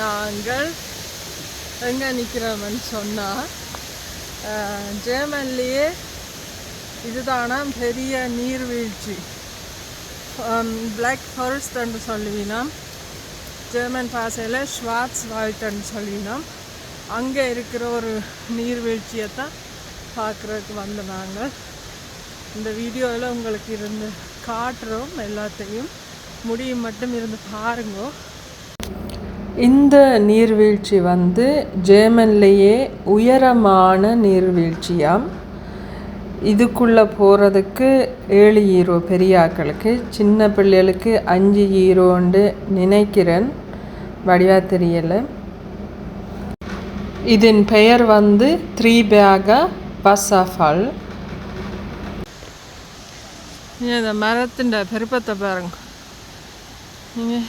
நாங்கள் எங்கே நிற்கிறோம்னு சொன்னால் ஜேர்மன்லேயே இதுதானா? பெரிய நீர்வீழ்ச்சி. பிளாக் என்று சொல்லுவினோம் ஜெர்மன் பாசையில் ஸ்வாட்ஸ் வால்ட்னு சொல்லினோம். அங்கே இருக்கிற ஒரு நீர்வீழ்ச்சியை தான் பார்க்குறதுக்கு வந்த நாங்கள். இந்த வீடியோவில் உங்களுக்கு இருந்து காட்டுறோம் எல்லாத்தையும். முடியும் மட்டும் இருந்து பாருங்க. இந்த நீர்வீழ்ச்சி வந்து ஜேர்மன்லேயே உயரமான நீர்வீழ்ச்சியாம். இதுக்குள்ளே போகிறதுக்கு ஏழு ஈரோ பெரியாக்களுக்கு சின்ன பிள்ளைகளுக்கு அஞ்சு ஈரோண்டு நினைக்கிறேன். வடிவா தெரியலை. இதன் பெயர் வந்து த்ரீ பேகா பசாஃபால் இந்த மரத்தின் பெருப்பத்தை பாருங்க. நீங்கள்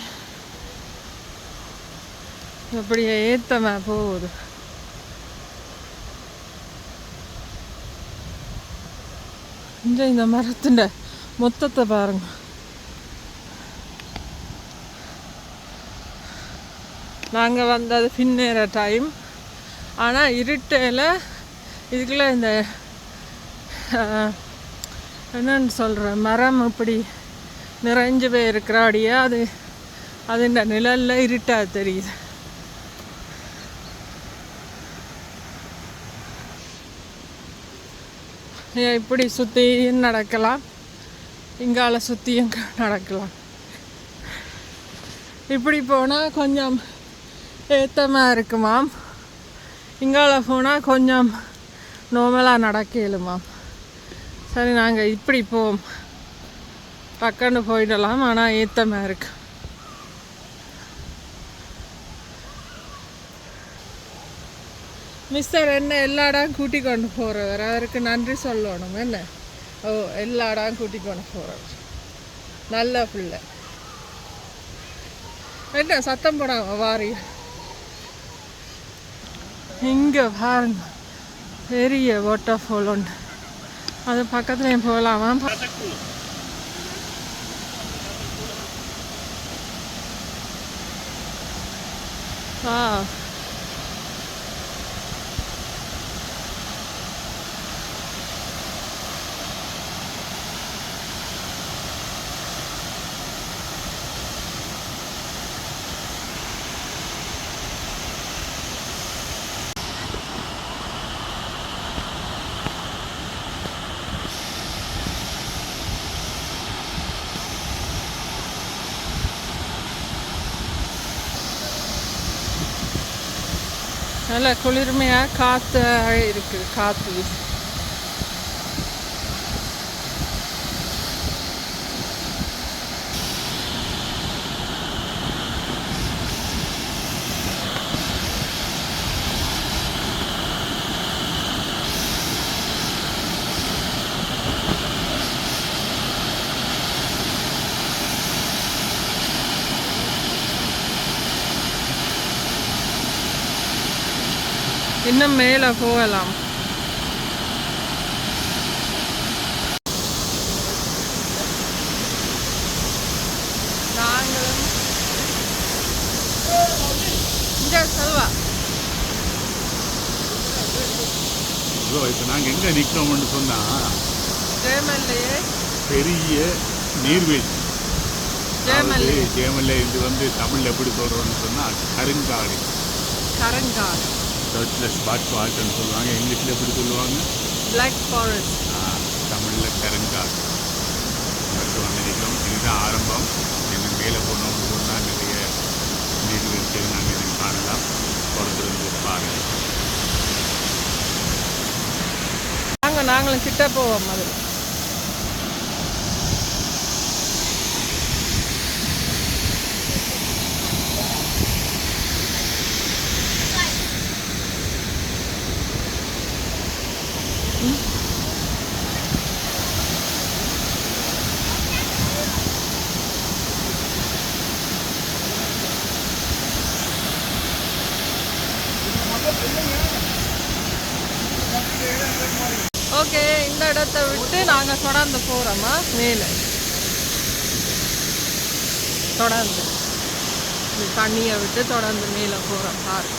அப்படியே ஏத்தமா போகுது. இந்த இந்த மரத்தின் மொத்தத்தை பாருங்க. நாங்கள் வந்தது பின்னேற டைம் ஆனால் இருட்டையில் இதுக்குள்ளே இந்த ஆஹ், என்னன்னு சொல்கிற மரம் இப்படி நிறைஞ்சு போயிருக்கிறாடியே அது அது அதுண்ட நிழல்ல இருட்டா தெரியுது. இப்படி சுற்றியும் நடக்கலாம். இங்கால சுற்றியும் நடக்கலாம். இப்படி போனால் கொஞ்சம் ஏத்தமாக இருக்குமாம். இங்கால போனால் கொஞ்சம் நார்மலாக நடக்க இயலுமாம் சரி நாங்கள் இப்படி போவோம். பக்கம்னு போயிடலாம் ஆனால் ஏத்தமாக இருக்கு. மிஸ்டர் என்ன எல்லா இடம் கூட்டி கொண்டு போகிறவர் அவருக்கு நன்றி சொல்லணும் என்ன? ஓ எல்லா இடம் கூட்டி கொண்டு போகிறவர் நல்ல பிள்ளை. என்ன சத்தம் போடாம வாரி. இங்கே பாருங்க. பெரிய வாட்டர் ஃபால் உண்டு. அது பக்கத்துலேயும் போகலாமா ஆ. நல்ல குளிர்மையாக காற்று இருக்குது காற்று வீசு இன்னும் மேலே போகலாம். நாங்களும் இங்க செல்வா. இப்போ நாங்கள் எங்கே நிற்கிறோம்னு சொன்னால் ஜெர்மன்லேயே பெரிய நீர்வீழ்ச்சி. ஜெர்மன்லேயே ஜேமல்ல இது வந்து தமிழில் எப்படி சொல்கிறோம்னு சொன்னால் கருங்காடு. கரங்காடு. டச்சில் ஸ்பாட் வால்ட்னு சொல்லுவாங்க இங்கிலீஷில் எப்படி சொல்லுவாங்க? பிளாக் ஃபாரஸ்ட் தமிழில் கருங்காடு அங்கே வந்திருக்கிறோம் இதுதான் ஆரம்பம். இன்னும் மேலே போனோம்னு சொன்னால் நிறைய நீர்வீழ்ச்சிகள் நாங்கள் இதை காணலாம். பொறுத்திருந்து பாருங்கள் வாங்க நாங்களும் கிட்ட போவோம் அதில் ஓகே இந்த இடத்த விட்டு நாங்கள் தொடர்ந்து போகிறோமா மேலே. தொடர்ந்து. இந்த தண்ணியை விட்டு தொடர்ந்து மேலே போகிறோம் பாரு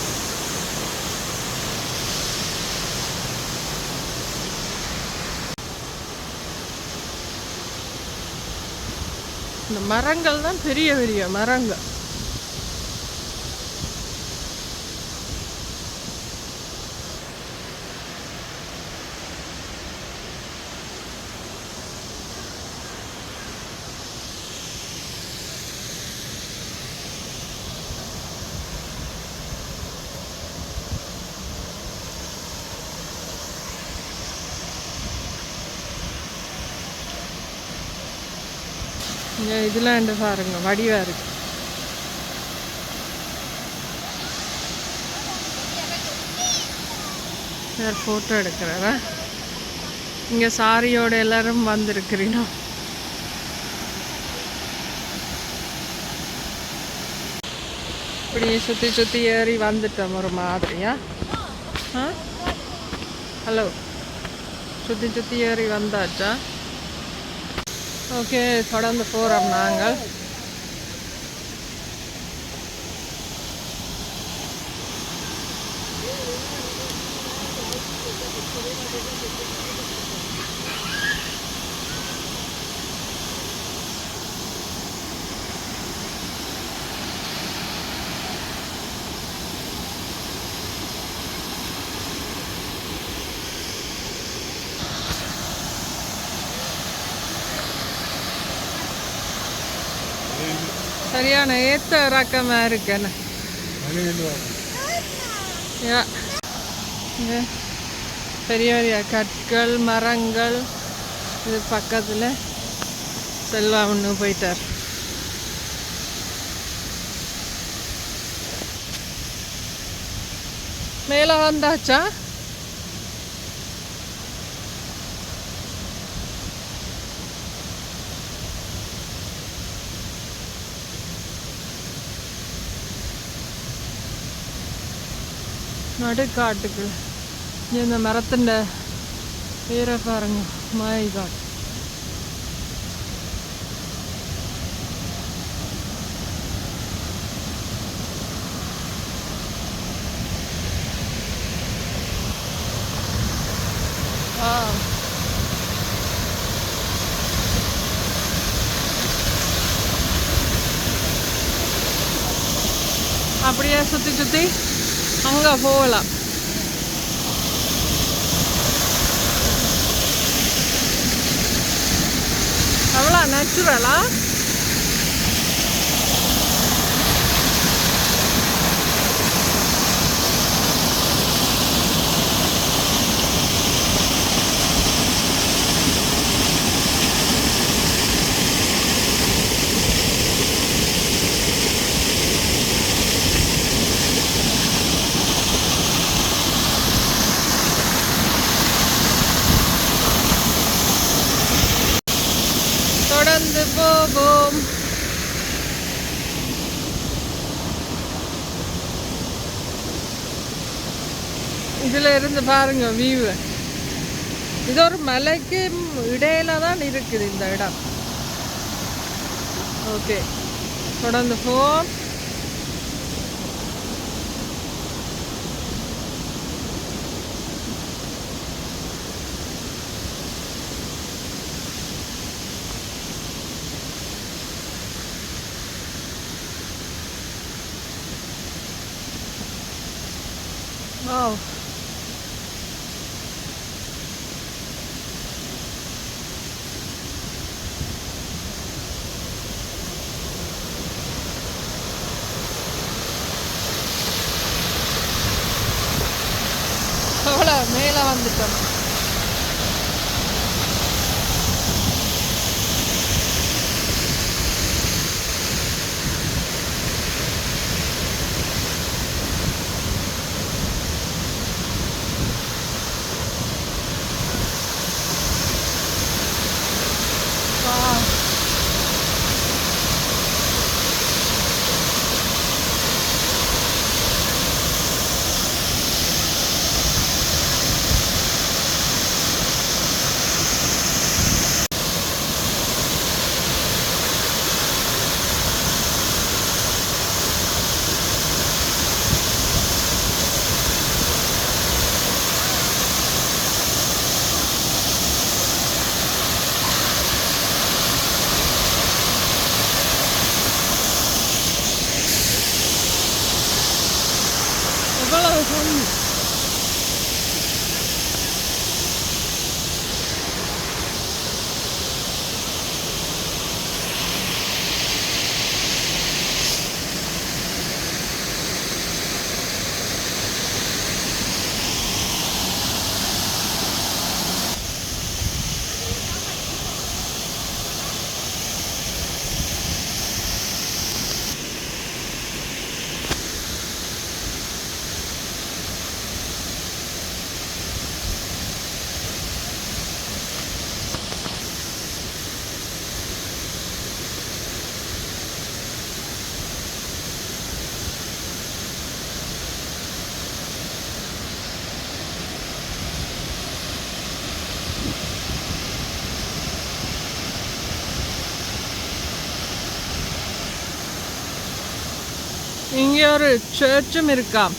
இந்த மரங்கள் தான் பெரிய பெரிய மரங்கள். இங்கே இதெல்லாம் என்ன பாருங்க வடிவாக இருக்கு. சார் ஃபோட்டோ எடுக்கிறாரா? இங்கே சாரியோட எல்லாரும் வந்திருக்கிறீங்க இப்படி சுற்றி சுற்றி ஏறி வந்துட்டோம் ஒரு மாதிரியா? ஆ? ஹலோ. சுற்றி சுற்றி ஏறி வந்தாச்சா? ஓகே தொடர்ந்து போகிறோம் நாங்கள். சரியான ஏத்த இறக்கமாக இருக்கு யா. பெரிய பெரிய கற்கள் மரங்கள் இது பக்கத்தில் செல்வா ஒன்று போயிட்டார். மேலே வந்தாச்சா? നടുക്കാട്ടുകൾ ഇനി മരത്തിൻ്റെ പേരെ പറഞ്ഞു മായ കാട്ട് ആ அப்படியே சுற்றி சுற்றி அங்கே போகலாம். அவ்வளோ நேச்சுரலா தொடர்ந்து போவோம் இது பாருங்க வியூ இது ஒரு மலைக்கு இடையில தான் இருக்குது இந்த இடம். ஓகே தொடர்ந்து போவோம் Wow. இங்கே ஒரு சர்ச்சும் இருக்காம்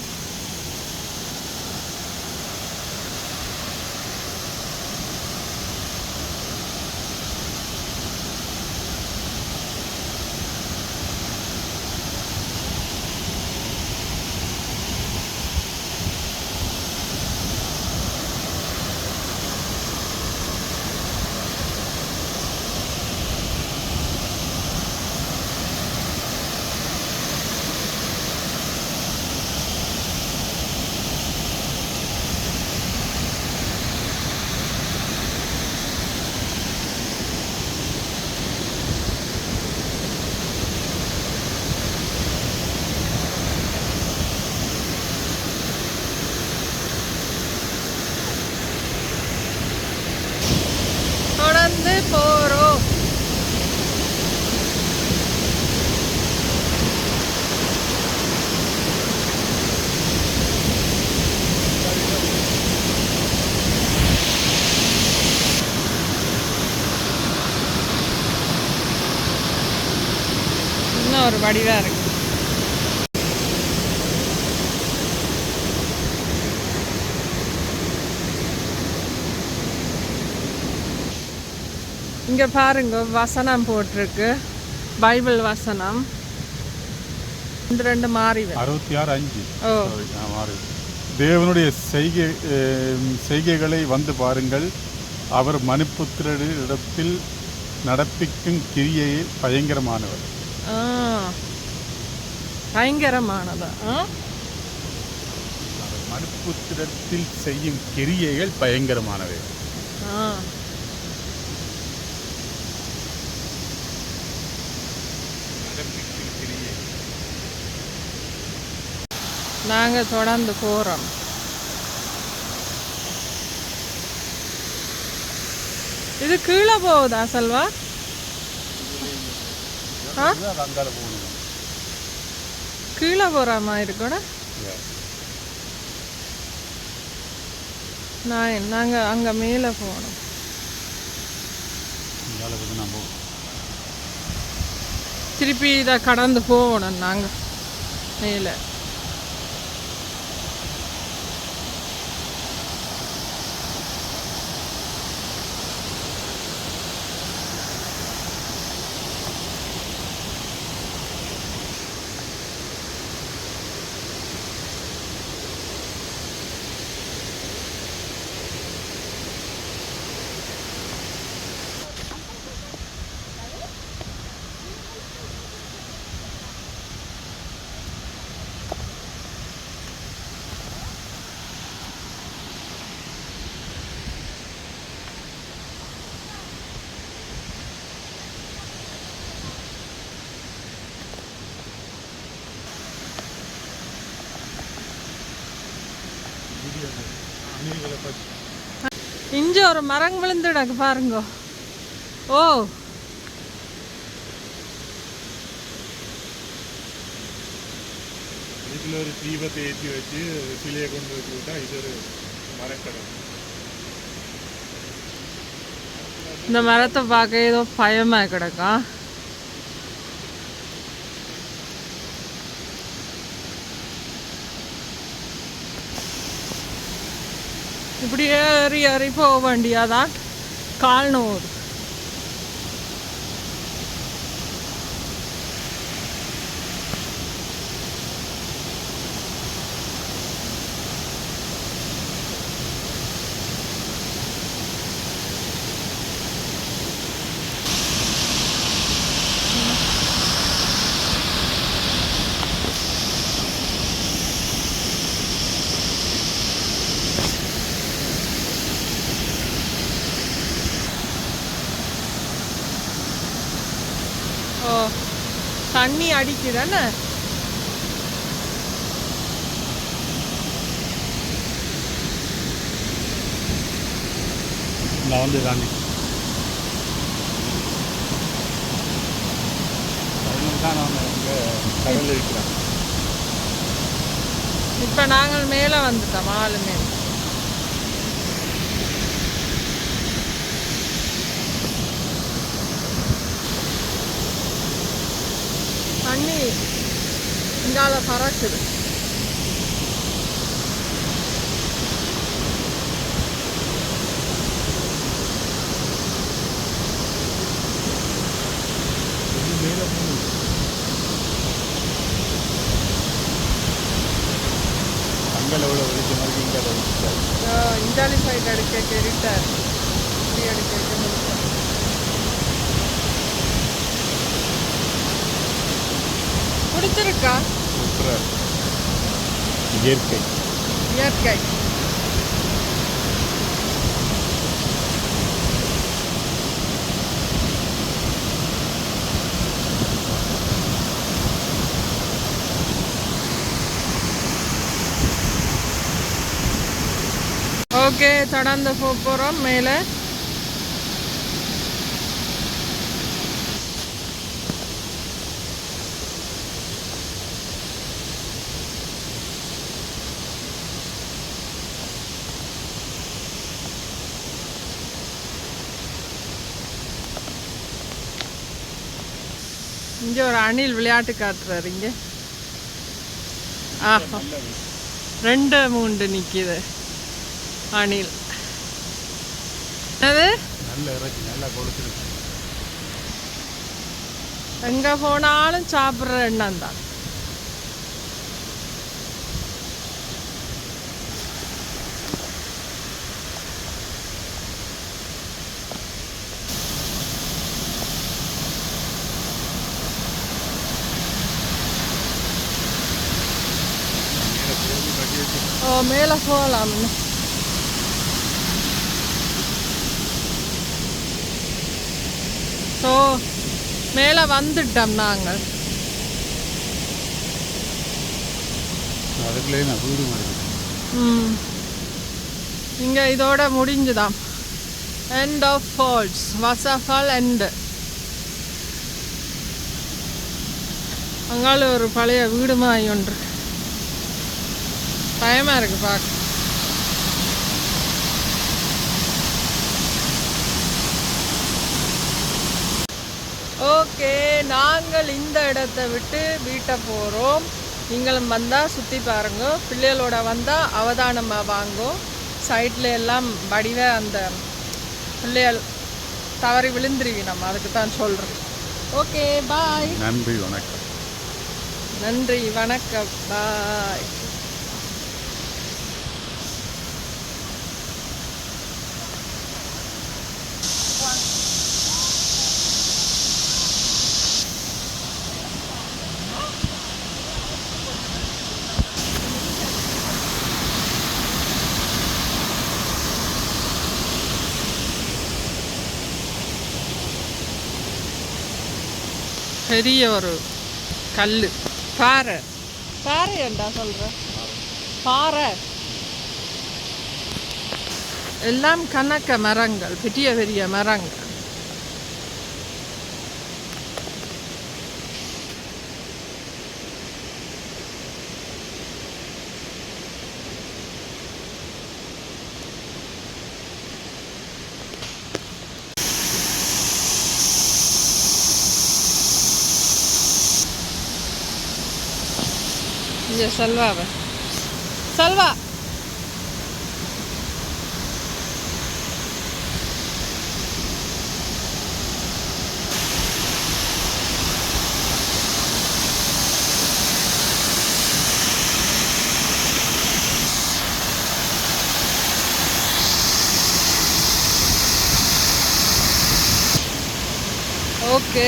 தொடர்ந்து போகிறோம் ஒரு இருக்கு. இங்கே பாருங்க வசனம் போட்டிருக்கு. பைபிள் வசனம். இந்த ரெண்டு மாறி. அறுபத்தி ஆறு அஞ்சு. ஓ. மாறி. தேவனுடைய செய்கை செய்கைகளை வந்து பாருங்கள். அவர் மனுப்புத்திரரிடத்தில் நடப்பிக்கும் கிரியையை பயங்கரமானவர். பயங்கரமானதா? மனுப்புத்திரத்தில் செய்யும் கிரியைகள் பயங்கரமானவை. நாங்கள் தொடர்ந்து போகிறோம் இது கீழே போகுதா செல்வா? ஆ? கீழே போகிற மாதிரி கூட. Yeah. நான் நாங்கள் அங்கே மேலே போகணும். திருப்பி இதை கடந்து போகணும் நாங்கள் மேலே. இங்கே ஒரு மரம் விழுந்துடக்கு பாருங்க. ஓ. இதுல ஒரு தீபத்தை ஏற்றி வச்சு சிலையை கொண்டு வச்சு விட்டா இது ஒரு மரக்கடல். இந்த மரத்தை பார்க்க ஏதோ பயமாக கிடக்கா? இப்படி ஏறி ஏறி போக வேண்டியதான் கால் நோவுது ஓ தண்ணி அடிக்குதானே நான் வந்து தாண்டி தான் நான் இங்கே கடலில் இருக்கிறேன் இப்போ நாங்கள் மேலே வந்துட்டோம் ஆளு மேலே அங்கால பறக்குது. அங்கே எவ்வளோ வெளிச்சம் இருக்கு இங்கே வெளிச்சம் இந்தாலி சைடு அடிக்க கேட்டார் இப்படி அடிக்க முடியும் பிடிச்சிருக்கா சூப்பராக இயற்கை. இயற்கை. ஓகே தொடர்ந்து போகிறோம் மேலே இங்கே ஒரு அணில் விளையாட்டு காட்டுறாரு இங்கே. ஆஹா. ரெண்டு மூண்டு நிற்கிது அணில். கொடுத்துருக்கு. எங்கே போனாலும் சாப்பிட்ற எண்ணம் தான் மேலே போகுது கட்டி வச்சு ஓ மேலே போகலாம். ஸோ மேலே வந்துட்டோம் நாங்கள் ம் இங்கே இதோட முடிஞ்சுதாம் எண்ட் ஆஃப் ஃபால்ஸ் வாசாஃபால் எண்டு அங்கால ஒரு பழைய வீடு மாதிரி ஒன்று இருக்கு. பயமா இருக்கு பார்க்க ஓகே நாங்கள் இந்த இடத்தை விட்டு வீட்டை போகிறோம் நீங்களும் வந்தால் சுற்றி பாருங்க. பிள்ளைகளோட வந்தால் அவதானமாக வாங்கோ. சைடில் எல்லாம் வடிவ அந்த பிள்ளைகள் தவறி விழுந்துருவி நம்ம. அதுக்கு தான் சொல்கிறோம் ஓகே பாய். நன்றி வணக்கம். நன்றி வணக்கம். பாய். பெரிய ஒரு கல் பாறை. பாறை என்றா சொல்ற? பாறை. எல்லாம் கணக்க மரங்கள் பெரிய பெரிய மரங்கள். இங்க செல்வாவை செல்வா ஓகே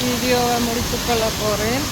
வீடியோவை முடித்துக்கொள்ள போகிறேன்